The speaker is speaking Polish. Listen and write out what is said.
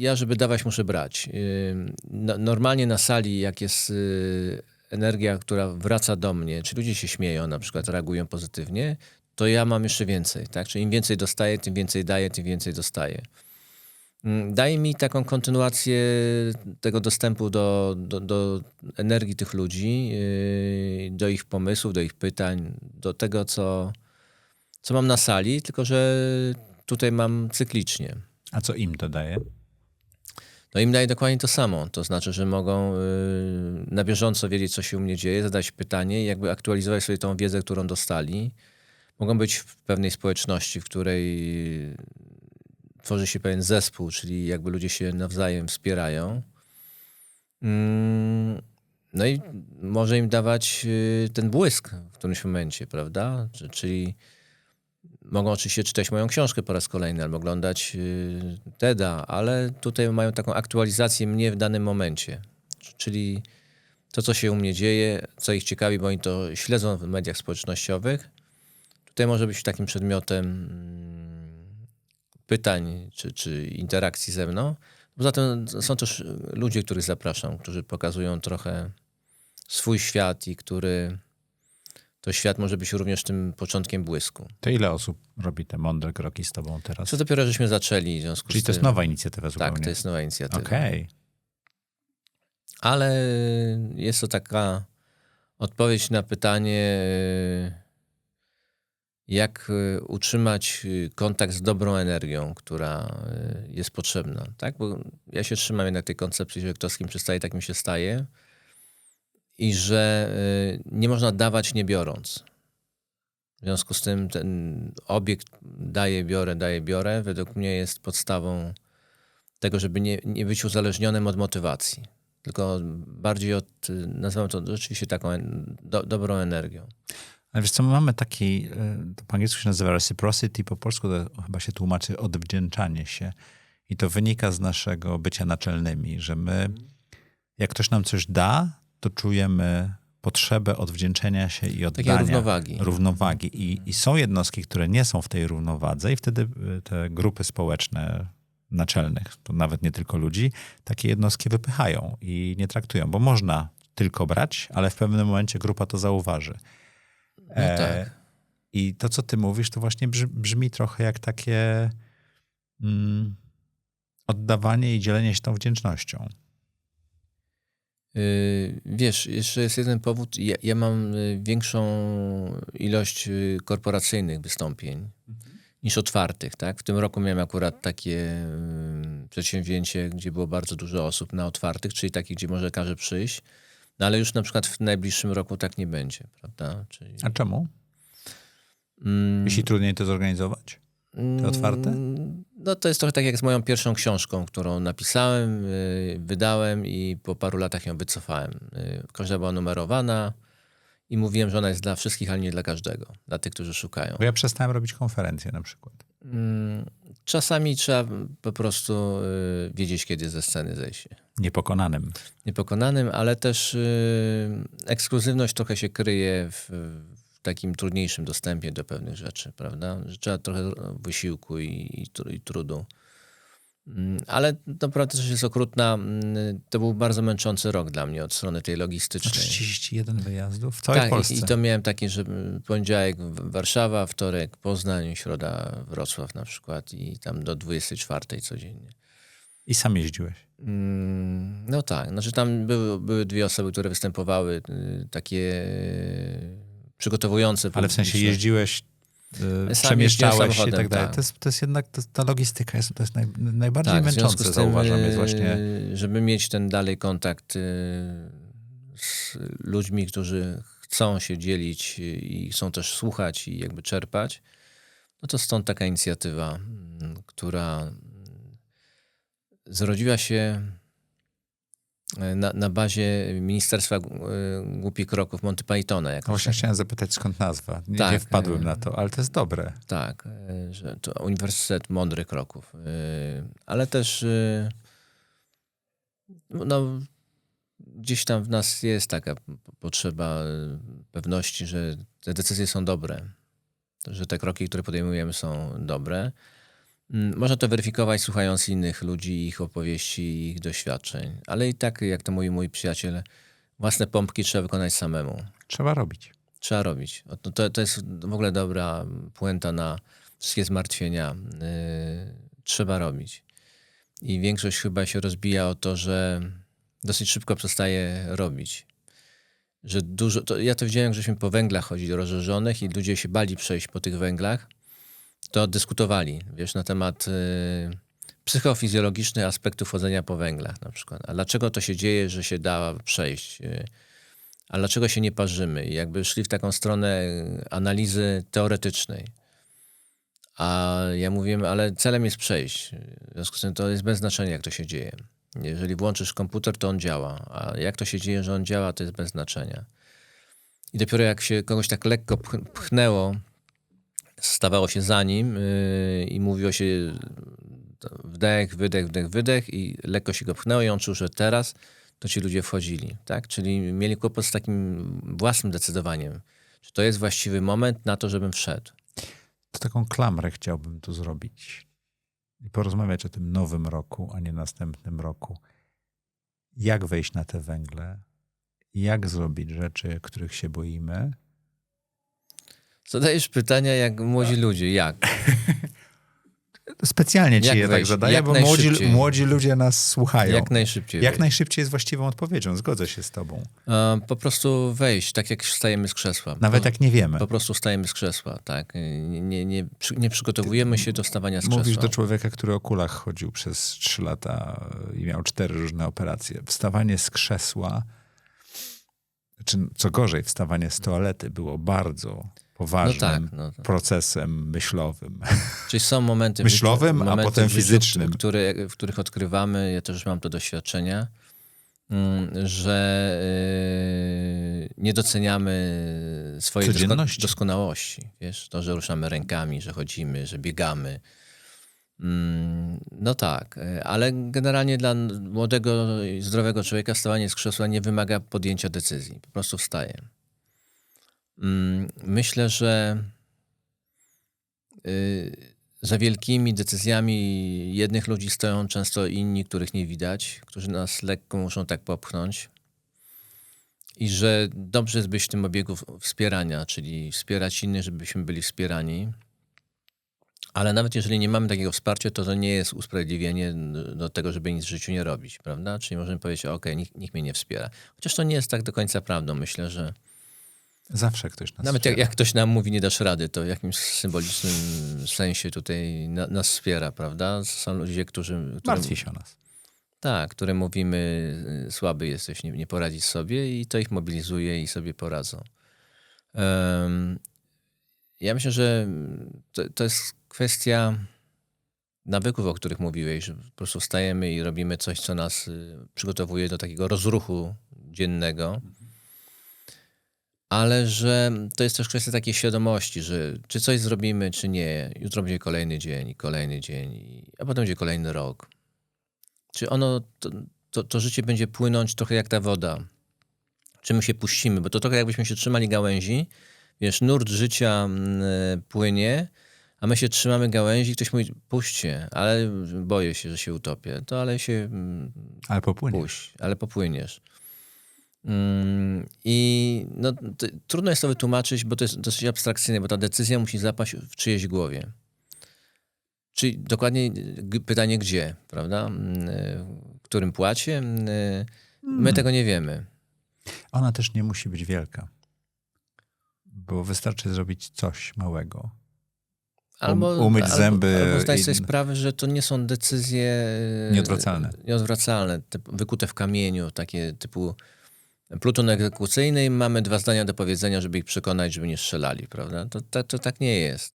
ja, żeby dawać, muszę brać. Yy, no, normalnie na sali, jak jest yy, energia, która wraca do mnie, czy ludzie się śmieją, na przykład reagują pozytywnie, to ja mam jeszcze więcej. Tak? Czyli im więcej dostaję, tym więcej daję, tym więcej dostaję. Mm, Daje mi taką kontynuację tego dostępu do, do, do energii tych ludzi, yy, do ich pomysłów, do ich pytań, do tego, co, co mam na sali, tylko że tutaj mam cyklicznie. A co im to daje? No im daje dokładnie to samo. To znaczy, że mogą yy, na bieżąco wiedzieć, co się u mnie dzieje, zadać pytanie i jakby aktualizować sobie tą wiedzę, którą dostali. Mogą być w pewnej społeczności, w której tworzy się pewien zespół, czyli jakby ludzie się nawzajem wspierają. Mm, No i może im dawać yy, ten błysk w którymś momencie, prawda? Czy- Czyli mogą oczywiście czytać moją książkę po raz kolejny albo oglądać yy, TEDa, ale tutaj mają taką aktualizację mnie w danym momencie. Czyli to, co się u mnie dzieje, co ich ciekawi, bo oni to śledzą w mediach społecznościowych. Tutaj może być takim przedmiotem mm, pytań czy, czy interakcji ze mną. Poza tym są też ludzie, których zapraszam, którzy pokazują trochę swój świat i który to świat może być również tym początkiem błysku. To ile osób robi te mądre kroki z tobą teraz? Co dopiero żeśmy zaczęli w związku Czyli z to jest tym. nowa inicjatywa zupełnie. Tak, to jest nowa inicjatywa. Okej. Ale jest to taka odpowiedź na pytanie, jak utrzymać kontakt z dobrą energią, która jest potrzebna. Tak? Bo ja się trzymam jednak tej koncepcji, że kto z kim przystaje, tak mi się staje. I że y, nie można dawać nie biorąc. W związku z tym ten obiekt daje, biorę, daje, biorę, według mnie jest podstawą tego, żeby nie, nie być uzależnionym od motywacji, tylko bardziej od, y, nazywam to rzeczywiście taką do, dobrą energią. Ale wiesz co, my mamy taki, e, to po angielsku się nazywa reciprocity, po polsku to chyba się tłumaczy odwdzięczanie się. I to wynika z naszego bycia naczelnymi, że my, jak ktoś nam coś da, to czujemy potrzebę odwdzięczenia się i oddania. równowagi. Równowagi. I, I są jednostki, które nie są w tej równowadze i wtedy y, te grupy społeczne naczelnych, to nawet nie tylko ludzi, takie jednostki wypychają i nie traktują, bo można tylko brać, ale w pewnym momencie grupa to zauważy. No E, tak. I to, co ty mówisz, to właśnie brzmi, brzmi trochę jak takie mm, oddawanie i dzielenie się tą wdzięcznością. Y, Wiesz, jeszcze jest jeden powód. Ja, ja mam y, większą ilość y, korporacyjnych wystąpień niż otwartych. Tak? W tym roku miałem akurat takie przedsięwzięcie, gdzie było bardzo dużo osób na otwartych, czyli takich, gdzie może każdy przyjść. No ale już na przykład w najbliższym roku tak nie będzie, prawda? Czyli, A czemu? mm, Jeśli trudniej to zorganizować? Te otwarte? Mm, No to jest trochę tak jak z moją pierwszą książką, którą napisałem, y, wydałem i po paru latach ją wycofałem. Y, Każda była numerowana i mówiłem, że ona jest dla wszystkich, ale nie dla każdego. Dla tych, którzy szukają. Bo ja przestałem robić konferencje na przykład. Mm, Czasami trzeba po prostu y, wiedzieć, kiedy ze sceny zejść. Niepokonanym. Niepokonanym, ale też ekskluzywność trochę się kryje w takim trudniejszym dostępie do pewnych rzeczy, prawda? Że trzeba trochę wysiłku i, i, i trudu. Mm, Ale naprawdę też jest okrutna. mm, To był bardzo męczący rok dla mnie od strony tej logistycznej. 31 wyjazdów w całej tak, Polsce. i, to miałem takie, że poniedziałek Warszawa, wtorek Poznań, środa Wrocław na przykład i tam do 24 codziennie. I sam jeździłeś. Mm, No tak, znaczy tam były, były dwie osoby, które występowały, y, takie y, przygotowujące. Ale w sensie jeździłeś, y, jeździłem przemieszczałeś się i tak dalej. tak. To jest, to jest jednak, to, ta logistyka jest, to jest naj, najbardziej Tak, męczące, tym, zauważam, jest y, właśnie... żeby mieć ten dalej kontakt y, z ludźmi, którzy chcą się dzielić i chcą też słuchać i jakby czerpać, no to stąd taka inicjatywa, mm, która mm, zrodziła się na, na bazie Ministerstwa y, Głupich Kroków Monty Pythona. Jakoś właśnie tak. chciałem zapytać, skąd nazwa. Nie, Tak, nie wpadłem y- na to, ale to jest dobre. Tak, y, że to Uniwersytet Mądrych Kroków. Ale też no, gdzieś tam w nas jest taka potrzeba pewności, że te decyzje są dobre, że te kroki, które podejmujemy są dobre. Mm, Można to weryfikować słuchając innych ludzi, ich opowieści, ich doświadczeń. Ale i tak, jak to mówi mój przyjaciel, własne pompki trzeba wykonać samemu. Trzeba robić. Trzeba robić. O, To, to, jest w ogóle dobra puenta na wszystkie zmartwienia. Yy, trzeba robić. I większość chyba się rozbija o to, że dosyć szybko przestaje robić. Że dużo, to ja to widziałem, żeśmy po węglach chodzili rozżarzonych i ludzie się bali przejść po tych węglach, to dyskutowali, wiesz, na temat yy, psychofizjologicznych aspektów chodzenia po węglach na przykład. A dlaczego to się dzieje, że się da przejść? Yy, a dlaczego się nie parzymy? I jakby szli w taką stronę y, analizy teoretycznej. A ja mówiłem, ale celem jest przejść. W związku z tym to jest bez znaczenia, jak to się dzieje. Jeżeli włączysz komputer, to on działa. A jak to się dzieje, że on działa, to jest bez znaczenia. I dopiero jak się kogoś tak lekko pch- pchnęło, stawało się za nim yy, i mówiło się wdech, wydech, wdech, wydech i lekko się go pchnęło i on czuł, że teraz to ci ludzie wchodzili, tak? Czyli mieli kłopot z takim własnym decydowaniem. Czy to jest właściwy moment na to, żebym wszedł? To taką klamrę chciałbym tu zrobić i porozmawiać o tym nowym roku, a nie następnym roku. Jak wejść na te węgle? Jak zrobić rzeczy, których się boimy? Zadajesz pytania jak młodzi ludzie. Jak? Specjalnie ci Jak je tak wejść? zadaję, Jak bo młodzi, młodzi ludzie nas słuchają. Jak najszybciej. Jak wejść. najszybciej jest właściwą odpowiedzią. Zgodzę się z tobą. E, Po prostu wejść, tak jak wstajemy z krzesła. Nawet po, jak nie wiemy. po prostu wstajemy z krzesła, tak. Nie, nie, nie, nie przygotowujemy się do wstawania z krzesła. Mówisz do człowieka, który o kulach chodził przez trzy lata i miał cztery różne operacje. Wstawanie z krzesła, czy co gorzej, wstawanie z toalety było bardzo poważnym tak, no tak. procesem myślowym. Czyli są momenty Myślowym, życiu, a momenty potem w życiu, fizycznym. Które, w których odkrywamy, ja też mam to doświadczenia, mm, że yy, nie doceniamy swojej doskonałości. Wiesz, to, że ruszamy rękami, że chodzimy, że biegamy. Mm, No tak, yy, ale generalnie dla młodego i zdrowego człowieka wstawanie z krzesła nie wymaga podjęcia decyzji. Po prostu wstaje. Myślę, że y, za wielkimi decyzjami jednych ludzi stoją często inni, których nie widać, którzy nas lekko muszą tak popchnąć. I że dobrze jest być w tym obiegu wspierania, czyli wspierać innych, żebyśmy byli wspierani. Ale nawet jeżeli nie mamy takiego wsparcia, to to nie jest usprawiedliwienie do tego, żeby nic w życiu nie robić, prawda? Czyli możemy powiedzieć, ok, nikt, nikt mnie nie wspiera. Chociaż to nie jest tak do końca prawdą. Myślę, że Zawsze ktoś nas nawet jak, jak ktoś nam mówi, nie dasz rady, to w jakimś symbolicznym sensie tutaj na, nas wspiera, prawda? Są ludzie, którzy... którym- Martwi się o nas. Tak, które mówimy, y, słaby jesteś, nie, nie poradzisz sobie i to ich mobilizuje i sobie poradzą. Em, ja myślę, że to, to jest kwestia nawyków, o których mówiłeś, że po prostu wstajemy i robimy coś, co nas y, przygotowuje do takiego rozruchu dziennego. Ale że to jest też kwestia takiej świadomości, że czy coś zrobimy, czy nie. Jutro będzie kolejny dzień kolejny dzień, a potem będzie kolejny rok. Czy ono, to, to, to życie będzie płynąć trochę jak ta woda? Czy my się puścimy? Bo to trochę jakbyśmy się trzymali gałęzi. Wiesz, nurt życia mm, płynie, a my się trzymamy gałęzi i ktoś mówi, puśćcie, ale boję się, że się utopię. To ale się mm, Ale popłynie. puść, ale popłyniesz. Mm, I no, t- trudno jest to wytłumaczyć, bo to jest dosyć abstrakcyjne, bo ta decyzja musi zapaść w czyjejś głowie. Czyli dokładnie pytanie gdzie, prawda? Mm, W którym płacie? Mm, My tego nie wiemy. Ona też nie musi być wielka. Bo wystarczy zrobić coś małego. umyć zęby Albo zdać i- sobie sprawę, że to nie są decyzje e, Nieodwracalne. Nieodwracalne, typ, wykute w kamieniu, takie typu pluton egzekucyjny i mamy dwa zdania do powiedzenia, żeby ich przekonać, żeby nie strzelali, prawda? To, to, to tak nie jest.